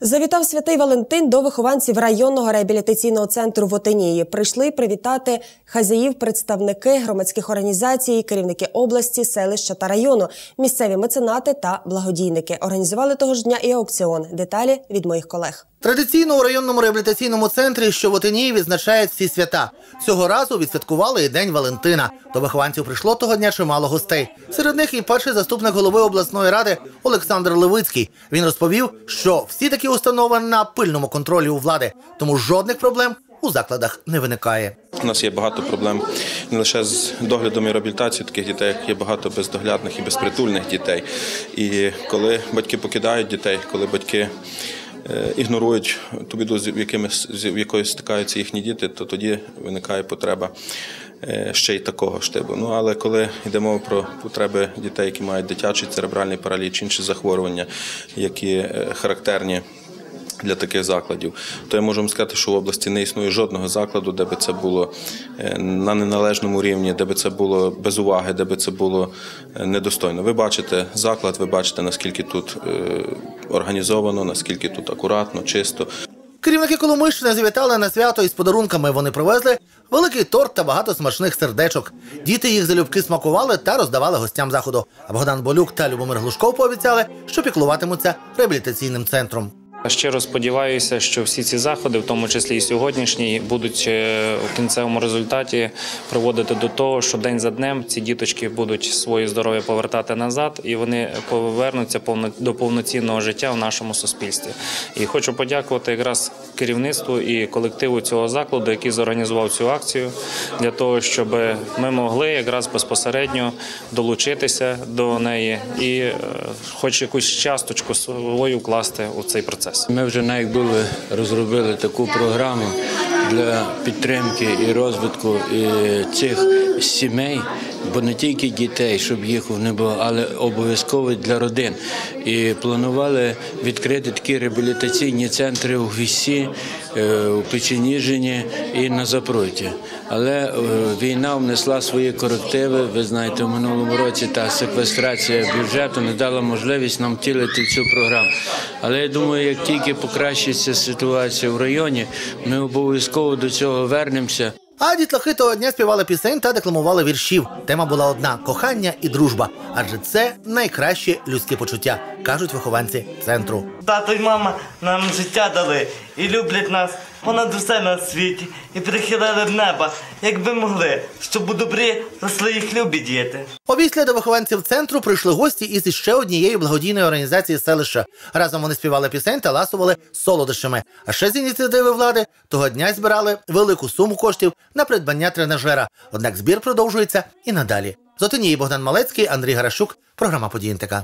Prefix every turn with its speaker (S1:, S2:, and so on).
S1: Завітав святий Валентин до вихованців районного реабілітаційного центру в Отинії. Прийшли привітати хазяїв, представники громадських організацій, керівники області, селища та району, місцеві меценати та благодійники. Організували того ж дня і аукціон. Деталі від моїх колег.
S2: Традиційно у районному реабілітаційному центрі, що в Отинії, відзначають всі свята. Цього разу відсвяткували і День Валентина. До вихованців прийшло того дня чимало гостей. Серед них і перший заступник голови обласної ради Олександр Левицький. Він розповів, що всі такі установи на пильному контролі у влади, тому жодних проблем у закладах не виникає.
S3: У нас є багато проблем не лише з доглядом і реабілітацією таких дітей, є багато бездоглядних і безпритульних дітей. І коли батьки покидають дітей, коли батьки е, ігнорують ту біду, з якими з якою стикаються їхні діти, то тоді виникає потреба ще й такого штибу. Ну але коли йде мова про потреби дітей, які мають дитячий церебральний параліч, інші захворювання, які е, характерні для таких закладів, то я можу вам сказати, що в області не існує жодного закладу, де би це було е, на неналежному рівні, де би це було без уваги, де би це було е, недостойно. Ви бачите заклад, ви бачите, наскільки тут е, організовано, наскільки тут акуратно, чисто.
S2: Керівники Коломийщини завітали на свято із подарунками. Вони привезли великий торт та багато смачних сердечок. Діти їх залюбки смакували та роздавали гостям заходу. А Богдан Болюк та Любомир Глушков пообіцяли, що піклуватимуться реабілітаційним центром.
S4: Щиро сподіваюся, що всі ці заходи, в тому числі і сьогоднішні, будуть е, у кінцевому результаті приводити до того, що день за днем ці діточки будуть своє здоров'я повертати назад, і вони повернуться до повноцінного життя в нашому суспільстві. І хочу подякувати якраз керівництву і колективу цього закладу, який зорганізував цю акцію, для того, щоб ми могли якраз безпосередньо долучитися до неї і, е, хоч якусь часточку свою вкласти у цей процес.
S5: Ми вже навіть були розробили таку програму для підтримки і розвитку цих сімей, бо не тільки дітей, щоб їх не було, але обов'язково для родин. І планували відкрити такі реабілітаційні центри у Гвісі, е, у Печеніжині і на Запруті. Але е, війна внесла свої корективи. Ви знаєте, в минулому році та секвестрація бюджету не дала можливість нам втілити цю програму. Але я думаю, як тільки покращиться ситуація в районі, ми обов'язково до цього вернемося.
S2: А дітлахи того дня співали пісень та декламували віршів. Тема була одна кохання і дружба. Адже це найкраще людське почуття, кажуть вихованці центру.
S6: Тато й мама нам життя дали і люблять нас понад усе на світі, і прихилили в неба, якби могли, щоб у добрі росли їх любі діти.
S2: Опісля до вихованців центру прийшли гості із ще однієї благодійної організації селища. Разом вони співали пісень та ласували солодощами. А ще з ініціативи влади того дня збирали велику суму коштів на придбання тренажера. Однак збір продовжується і надалі. З Отинії Богдан Малецький, Андрій Гарашук. Програма «Події НТК».